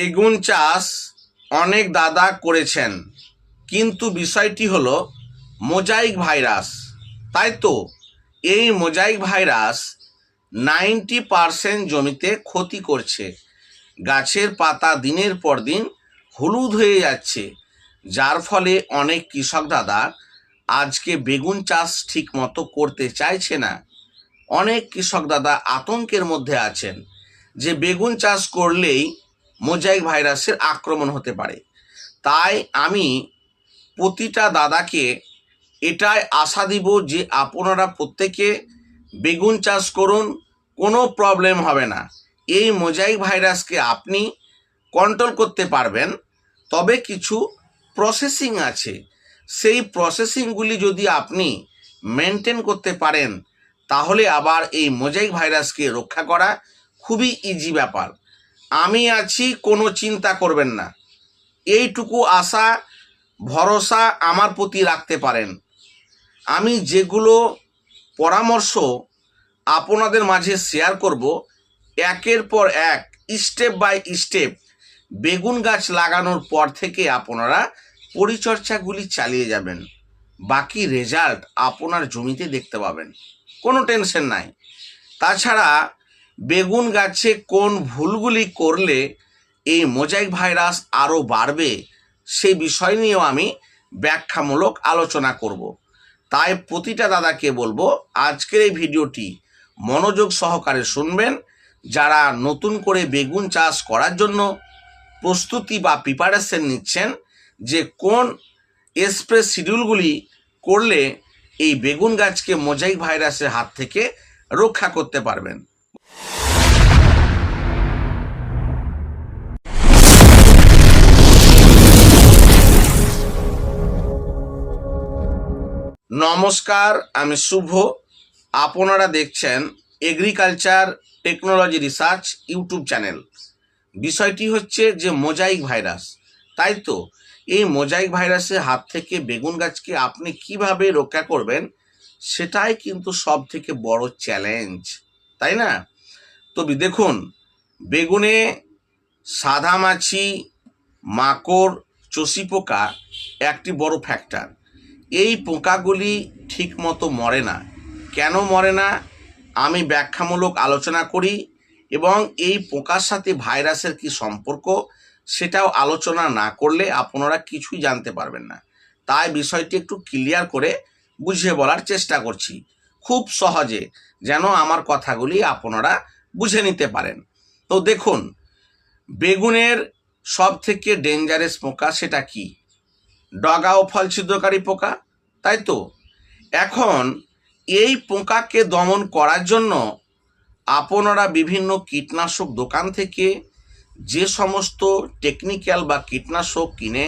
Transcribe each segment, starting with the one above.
বেগুন চাষ অনেক দাদা করেছেন। কিন্তু বিষয়টি হলো মোজাইক ভাইরাস। তাই তো, এই মোজাইক ভাইরাস নাইনটি পারসেন্ট জমিতে ক্ষতি করছে। গাছের পাতা দিনের পর দিন হলুদ হয়ে যাচ্ছে। যার ফলে অনেক কৃষক দাদা আজকে বেগুন চাষ ঠিক মতো করতে চাইছে না। অনেক কৃষক দাদা আতঙ্কের মধ্যে আছেন যে বেগুন চাষ করলেই মোজাইক ভাইরাসের আক্রমণ হতে পারে। তাই আমি প্রতিটা দাদাকে এটাই আশা দিব যে আপনারা প্রত্যেকে বেগুন চাষ করুন, কোনো প্রবলেম হবে না। এই মোজাইক ভাইরাসকে আপনি কন্ট্রোল করতে পারবেন, তবে কিছু প্রসেসিং আছে। সেই প্রসেসিংগুলি যদি আপনি মেনটেন করতে পারেন, তাহলে আবার এই মোজাইক ভাইরাসকে রক্ষা করা খুবই ইজি ব্যাপার। আমি আছি, কোনো চিন্তা করবেন না। এইটুকু আশা, ভরসা আমার প্রতি রাখতে পারেন। আমি যেগুলো পরামর্শ আপনাদের মাঝে শেয়ার করব, একের পর এক, স্টেপ বাই স্টেপ, বেগুন গাছ লাগানোর পর থেকে আপনারা পরিচর্যাগুলি চালিয়ে যাবেন। বাকি রেজাল্ট আপনার জমিতে দেখতে পাবেন। কোনো টেনশন নাই। তাছাড়া বেগুন গাছে কোন ভুলগুলি করলে এই মোজাইক ভাইরাস আরও বাড়বে, সেই বিষয় নিয়েও আমি ব্যাখ্যামূলক আলোচনা করব। তাই প্রতিটা দাদাকে বলব, আজকের এই ভিডিওটি মনোযোগ সহকারে শুনবেন। যারা নতুন করে বেগুন চাষ করার জন্য প্রস্তুতি বা প্রিপারেশন নিচ্ছেন, যে কোন স্প্রে শিডিউলগুলি করলে এই বেগুন গাছকে মোজাইক ভাইরাসের হাত থেকে রক্ষা করতে পারবেন। নমস্কার, আমি শুভ। আপনারা দেখছেন agriculture technology research YouTube channel. বিষয়টি হচ্ছে যে মোজাইক ভাইরাস। তাই তো? এই মোজাইক ভাইরাসের হাত থেকে বেগুন গাছকে আপনি কীভাবে রক্ষা করবেন, সেটাই কিন্তু সব থেকে বড় চ্যালেঞ্জ। তাই না? তবে দেখুন, বেগুনে সাদা মাছি, মাকড়, চষি পোকা একটি বড় ফ্যাক্টর এই পোকাগুলি ঠিকমতো মরে না। কেন মরে না? আমি ব্যাখ্যামূলক আলোচনা করি এবং এই পোকার সাথে ভাইরাসের কি সম্পর্ক সেটাও আলোচনা না করলে আপনারা কিছুই জানতে পারবেন না। তাই বিষয়টি একটু ক্লিয়ার করে বুঝিয়ে বলার চেষ্টা করছি। খুব সহজে যেন আমার কথাগুলি আপনারা বুঝে নিতে পারেন। তো দেখুন, বেগুনের সব থেকে ডেঞ্জারাস পোকা সেটা কি? ডগা ও ফল ছিদ্রকারী পোকা, তাই তো? এখন এই পোকাকে দমন করার জন্য আপনারা বিভিন্ন কীটনাশক দোকান থেকে যে সমস্ত টেকনিক্যাল বা কীটনাশক কিনে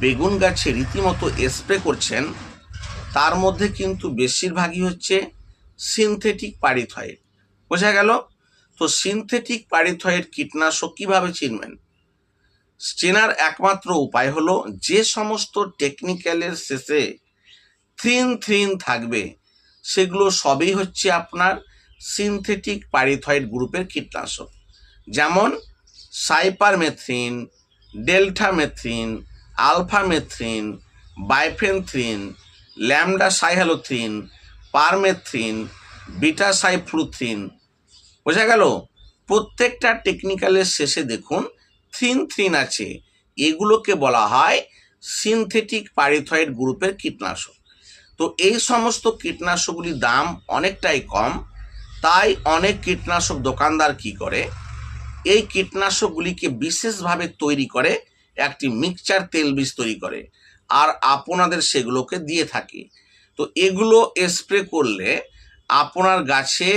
বেগুন গাছে রীতিমতো স্প্রে করছেন, তার মধ্যে কিন্তু বেশিরভাগই হচ্ছে সিনথেটিক পারিথয়েড বোঝা গেল? তো সিনথেটিক পারিথয়েড কীটনাশক কীভাবে চিনবেন? চেনার একমাত্র উপায় হলো যে সমস্ত টেকনিক্যালের শেষে থ্রিন থ্রিন থাকবে, সেগুলো সবই হচ্ছে আপনার সিনথেটিক পারিথয়েড গ্রুপের কীটনাশক। যেমন cypermethrin deltamethrin alphamethrin bifenthrin lambda cyhalothrin permethrin beta cyfluthrin বোঝা গেল? প্রত্যেকটা টেকনিক্যালের শেষে দেখুন থ্রিন আছে। এগুলোকে বলা হয় সিনথেটিক পারিথয়েড গ্রুপের কীটনাশক। তো এই সমস্ত কীটনাশকগুলির দাম অনেকটাই কম। তাই অনেক কীটনাশক দোকানদার কি করে? এই কীটনাশকগুলিকে বিশেষভাবে তৈরি করে, একটি মিক্সচার তেল বীজ তৈরি করে আর আপনাদের সেগুলোকে দিয়ে থাকে। তো এগুলো স্প্রে করলে আপনার গাছে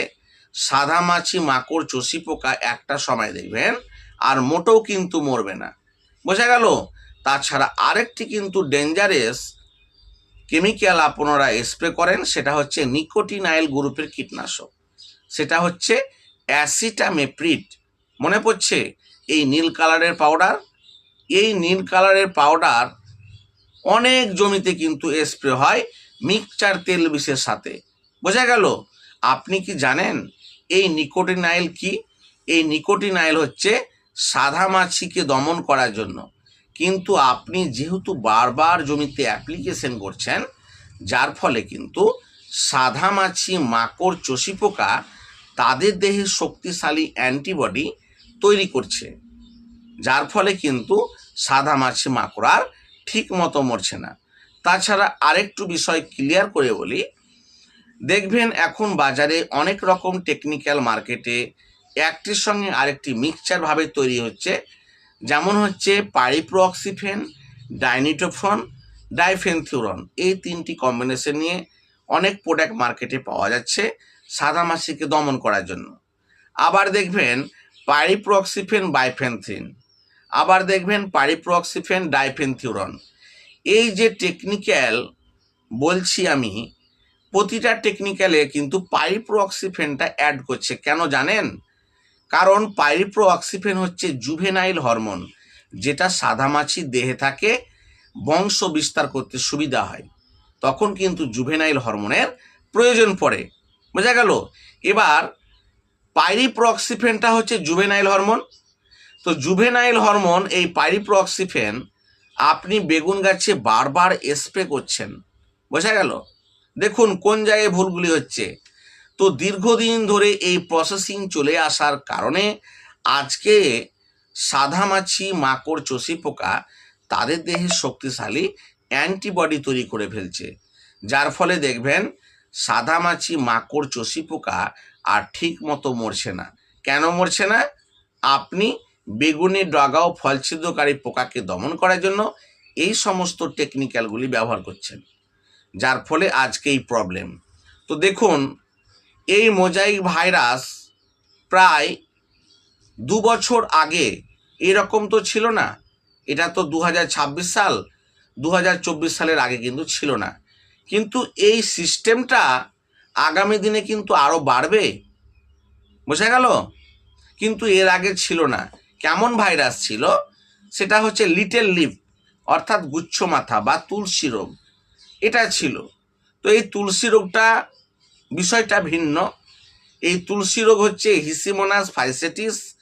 সাদা মাছি, মাকড় চষি পোকা একটা সময় দেখবেন আর মোটেও কিন্তু মরবে না। বোঝা গেল? তাছাড়া আরেকটি কিন্তু ডেঞ্জারেস কেমিক্যাল আপনারা স্প্রে করেন, সেটা হচ্ছে নিকোটিনাইল গ্রুপের কীটনাশক। সেটা হচ্ছে অ্যাসিটামেপ্রিড মনে পড়ছে? এই নীল কালারের পাউডার এই নীল কালারের পাউডার অনেক জমিতে কিন্তু স্প্রে হয় মিক্সচার তেল বিষের সাথে। বোঝা গেল? আপনি কি জানেন এই নিকোটিনাইল কি? এই নিকোটিনাইল হচ্ছে সাদা মাছিকে দমন করার জন্য। কিন্তু আপনি যেহেতু বারবার জমিতে অ্যাপ্লিকেশন করছেন, যার ফলে কিন্তু সাদা মাছি, মাকড় চষি পোকা তাদের দেহে শক্তিশালী অ্যান্টিবডি তৈরি করছে। যার ফলে কিন্তু সাদা মাছি, মাকড় আর ঠিক মতো মরছে না। তাছাড়া আরেকটু বিষয় ক্লিয়ার করে বলি, দেখবেন এখন বাজারে অনেক রকম টেকনিক্যাল মার্কেটে একটির সঙ্গে আরেকটি মিক্সচার ভাবে তৈরি হচ্ছে। যেমন হচ্ছে পারিপ্রোঅক্সিফেন ডাইনিটোফন ডাইফেনথিউরন। এই তিনটি কম্বিনেশন নিয়ে অনেক প্রোডাক্ট মার্কেটে পাওয়া যাচ্ছে সাদা মাছিকে দমন করার জন্য। আবার দেখবেন পারিপ্রোঅক্সিফেন বাইফেনথিন। আবার দেখবেন পারিপ্রোঅক্সিফেন ডাইফেনথিউরন। এই যে টেকনিক্যাল বলছি আমি, প্রতিটা টেকনিক্যালে কিন্তু পাইপ্রোঅক্সিফেনটা অ্যাড করছে। কেন জানেন? কারণ পাইপ্রোঅক্সিফেন হচ্ছে জুভেনাইল হরমোন, যেটা সাদা মাছির দেহে থাকে, বংশ বিস্তার করতে সুবিধা হয়। তখন কিন্তু জুভেনাইল হরমোনের প্রয়োজন পড়ে। বোঝা গেল? এবার পাইরিপ্রক্সিফেনটা হচ্ছে জুভেনাইল হরমোন। তো জুভেনাইল হরমোন, এই পাইরিপ্রক্সিফেন আপনি বেগুন গাছে বারবার স্প্রে করছেন। বোঝা গেল? দেখুন কোন জায়গায় ভুলগুলি হচ্ছে। তো দীর্ঘদিন ধরে এই প্রসেসিং চলে আসার কারণে আজকে সাদা মাছি মাকড় চষি পোকা তাদের দেহে শক্তিশালী অ্যান্টিবডি তৈরি করে ফেলছে। যার ফলে দেখবেন সাদা মাছি মাকড় চষি পোকা আর ঠিক মতো মরছে না। কেন মরছে না? আপনি বেগুনি, ডগা ও ফলছিদ্রকারী পোকাকে দমন করার জন্য এই সমস্ত টেকনিক্যালগুলি ব্যবহার করছেন। যার ফলে আজকে এই প্রবলেম তো দেখুন এই মোজাইক ভাইরাস প্রায় দু বছর আগে এরকম তো ছিল না। এটা তো দু হাজার ছাব্বিশ সাল, দু হাজার চব্বিশ সালের আগে কিন্তু ছিল না। কিন্তু এই সিস্টেমটা আগামী দিনে কিন্তু আরও বাড়বে, বোঝা গেল? কিন্তু এর আগে ছিল না। কেমন ভাইরাস ছিল? সেটা হচ্ছে লিটেল লিপ, অর্থাৎ গুচ্ছ মাথা বা তুলসী রোগ। এটা ছিল। তো এই তুলসী রোগটা বিষয়টা ভিন্ন। এই তুলসী রোগ হচ্ছে হিসিমোনাস ফাইসেটিস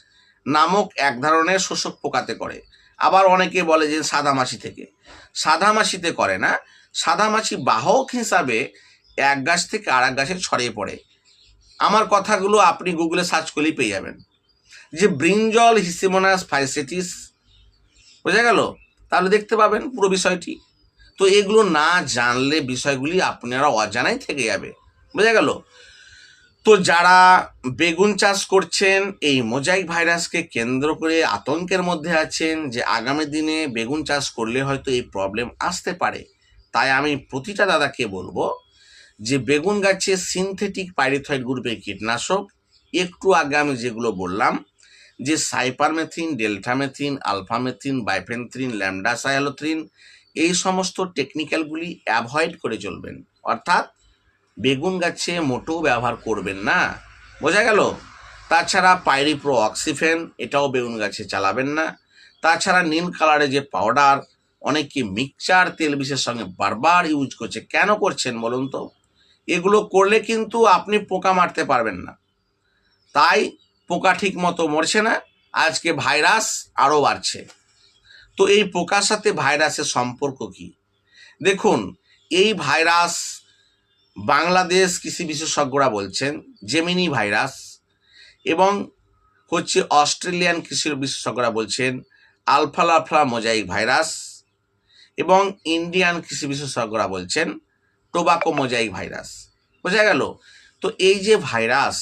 নামক এক ধরনের শোষক পোকাতে করে। আবার অনেকে বলে যে সাদা মাছি থেকে। সাদা মাছিতে করে না। সাদা মাছি বাহক হিসাবে এক গাছ থেকে আর এক গাছে ছড়িয়ে পড়ে। আমার কথাগুলো আপনি গুগলে সার্চ করলেই পেয়ে যাবেন। যে ব্রিঞ্জল হিসিমোনাস ফাইসেটিস, বোঝা গেল? তাহলে দেখতে পাবেন পুরো বিষয়টি। তো এগুলো না জানলে বিষয়গুলি আপনারা অজানাই থেকে যাবে। বোঝা গেল? তো যারা বেগুন চাষ করছেন, এই মোজাইক ভাইরাসকে কেন্দ্র করে আতঙ্কের মধ্যে আছেন যে আগামী দিনে বেগুন চাষ করলে হয়তো এই প্রবলেম আসতে পারে। তাই আমি প্রতিটা দাদাকে বলব যে বেগুন গাছে সিনথেটিক পাইরিথয়েড গ্রুপের কীটনাশক, একটু আগে আমি যেগুলো বললাম, যে সাইপারমেথিন, ডেল্টামেথিন, আলফামেথিন, বাইফেনথ্রিন ল্যামডাসায়ালোথ্রিন এই সমস্ত টেকনিক্যালগুলি অ্যাভয়েড করে চলবেন। অর্থাৎ বেগুন গাছে মোটেও ব্যবহার করবেন না। বোঝা গেল? তাছাড়া পাইরিপ্রো অক্সিফেন, এটাও বেগুন গাছে চালাবেন না। তাছাড়া নীল কালারে যে পাউডার, অনেকে মিক্সচার তেল বিষের সঙ্গে বারবার ইউজ করছে, কেন করছেন বলুন তো? এগুলো করলে কিন্তু আপনি পোকা মারতে পারবেন না। তাই পোকা ঠিক মতো মরছে না, আজকে ভাইরাস আরও বাড়ছে। তো এই পোকার সাথে ভাইরাসের সম্পর্ক কি? দেখুন, এই ভাইরাস বাংলাদেশ কৃষি বিশেষজ্ঞরা বলছেন জেমিনি ভাইরাস এবং হচ্ছে অস্ট্রেলিয়ান কৃষি বিশেষজ্ঞরা বলছেন আলফালাফলা মোজাইক ভাইরাস এবং ইন্ডিয়ান কৃষি বিশেষজ্ঞরা বলছেন টোবাকো মোজাইক ভাইরাস বোঝা গেল? তো এই যে ভাইরাস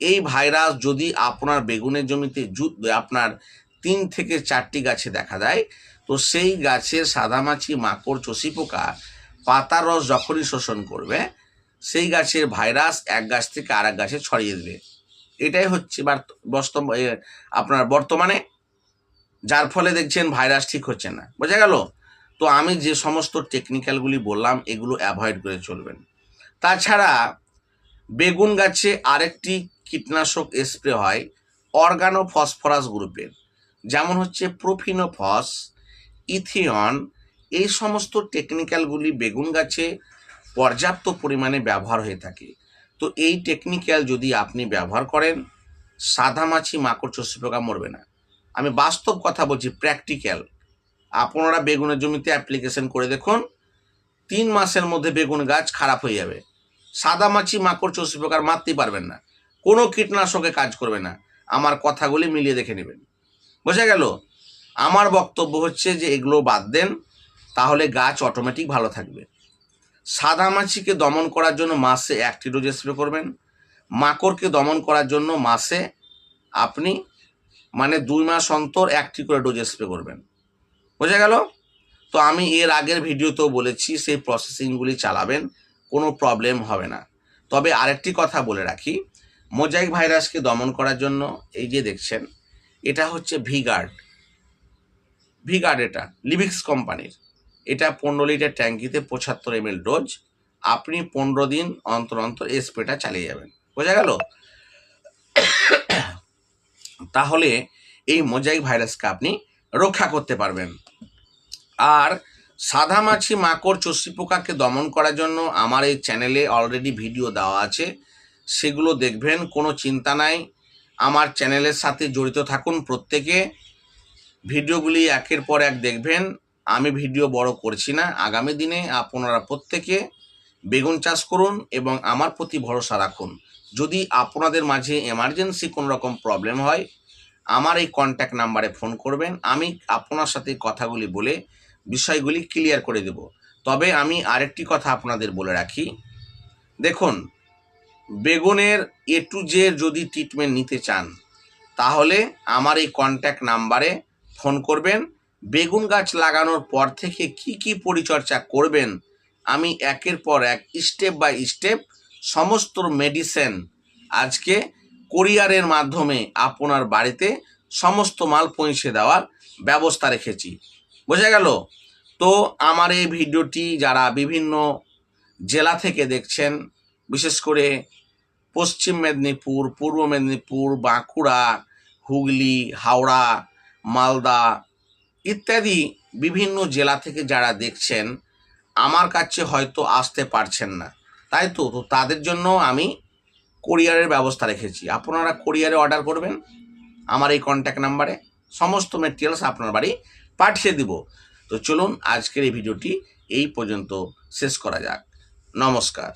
এই ভাইরাস যদি আপনার বেগুনের জমিতে আপনার তিন থেকে চারটি গাছে দেখা দেয় তো সেই গাছের সাদামাছি, মাকড় চষি পোকা পাতার রস যখনই শোষণ করবে, সেই গাছের ভাইরাস এক গাছ থেকে আর এক গাছে ছড়িয়ে দেবে। এটাই হচ্ছে বাস্তব আপনার বর্তমানে, যার ফলে দেখছেন ভাইরাস ঠিক হচ্ছে না। বোঝা গেল? তো আমি যে সমস্ত টেকনিক্যালগুলি বললাম, এগুলো অ্যাভয়েড করে চলবেন। তাছাড়া, বেগুন গাছে আরেকটি কীটনাশক স্প্রে হয় অর্গানো ফসফরাস গ্রুপের যেমন হচ্ছে প্রোফিনোফস ইথিয়ন এই সমস্ত টেকনিক্যালগুলি বেগুন গাছে পর্যাপ্ত পরিমাণে ব্যবহার হয়ে থাকে। তো এই টেকনিক্যাল যদি আপনি ব্যবহার করেন, সাদা মাছি মাকড় চষি পোকা মরবে না। আমি বাস্তব কথা বলছি প্র্যাকটিক্যাল আপনারা বেগুনের জমিতে অ্যাপ্লিকেশন করে দেখুন, তিন মাসের মধ্যে বেগুন গাছ খারাপ হয়ে যাবে। সাদা মাছি মাকড় চষি পোকার মারতেই পারবেন না। কোনো কীটনাশকে কাজ করবে না। আমার কথাগুলি মিলিয়ে দেখে নেবেন। বোঝা গেল? আমার বক্তব্য হচ্ছে যে এগুলো বাদ দেন তাহলে গাছ অটোমেটিক ভালো থাকবে। সাদা মাছিকে দমন করার জন্য মাসে একটি ডোজ স্প্রে করবেন। মাকড়কে দমন করার জন্য মাসে আপনি মানে দুই মাস অন্তর একটি করে ডোজ স্প্রে করবেন। বোঝা গেল? তো আমি এর আগের ভিডিওতেও বলেছি, সেই প্রসেসিংগুলি চালাবেন, কোনো প্রবলেম হবে না। তবে আরেকটি কথা বলে রাখি, মোজাইক ভাইরাসকে দমন করার জন্য এই যে দেখছেন, এটা হচ্ছে ভিগার্ড ভিগার্ড এটা লিভিক্স কোম্পানির। এটা পনেরো লিটার ট্যাঙ্কিতে পঁচাত্তর এম ডোজ। আপনি পনেরো দিন অন্তর অন্তর স্প্রেটা চালিয়ে যাবেন। বোঝা গেল? তাহলে এই মোজাইক ভাইরাসকে আপনি রক্ষা করতে পারবেন। আর সাদা মাছি মাকড় চষি পোকাকে দমন করার জন্য আমার এই চ্যানেলে অলরেডি ভিডিও দেওয়া আছে। সেগুলো দেখবেন, কোনো চিন্তা নাই। আমার চ্যানেলের সাথে জড়িত থাকুন প্রত্যেকে। ভিডিওগুলি একের পর এক দেখবেন। আমি ভিডিও বড় করছি না। আগামী দিনে আপনারা প্রত্যেকে বেগুন চাষ করুন এবং আমার প্রতি ভরসা রাখুন। যদি আপনাদের মাঝে এমার্জেন্সি কোনো রকম প্রবলেম হয়, আমার এই কন্ট্যাক্ট নাম্বারে ফোন করবেন। আমি আপনার সাথে কথাগুলি বলে বিষয়গুলি ক্লিয়ার করে দেব। তবে আমি আরেকটি কথা আপনাদের বলে রাখি। দেখুন, বেগুনের এ টু জে যদি ট্রিটমেন্ট নিতে চান, তাহলে আমার এই কন্ট্যাক্ট নাম্বারে ফোন করবেন। বেগুন গাছ লাগানোর পর থেকে কি কি পরিচর্যা করবেন? আমি একের পর এক স্টেপ বাই স্টেপ সমস্ত মেডিসিন আজকে কোরিয়ারের মাধ্যমে আপনার বাড়িতে সমস্ত মাল পৌঁছে দেওয়ার ব্যবস্থা রেখেছি। বোঝা গেল? তো আমার এই ভিডিওটি যারা বিভিন্ন জেলা থেকে দেখছেন, বিশেষ করে পশ্চিম মেদিনীপুর, পূর্ব মেদিনীপুর, বাঁকুড়া, হুগলি, হাওড়া, মালদা ইত্যাদি বিভিন্ন জেলা থেকে যারা দেখছেন, আমার কাছে হয়তো আসতে পারছেন না। তাই তো তো তাদের জন্য আমি কোরিয়ারের ব্যবস্থা রেখেছি। আপনারা কোরিয়ারে অর্ডার করবেন, আমার এই কন্ট্যাক্ট নাম্বারে সমস্ত মেটেরিয়ালস আপনার বাড়ি পাঠিয়ে দিব। তো চলুন আজকের এই ভিডিওটি এই পর্যন্ত শেষ করা যাক। নমস্কার।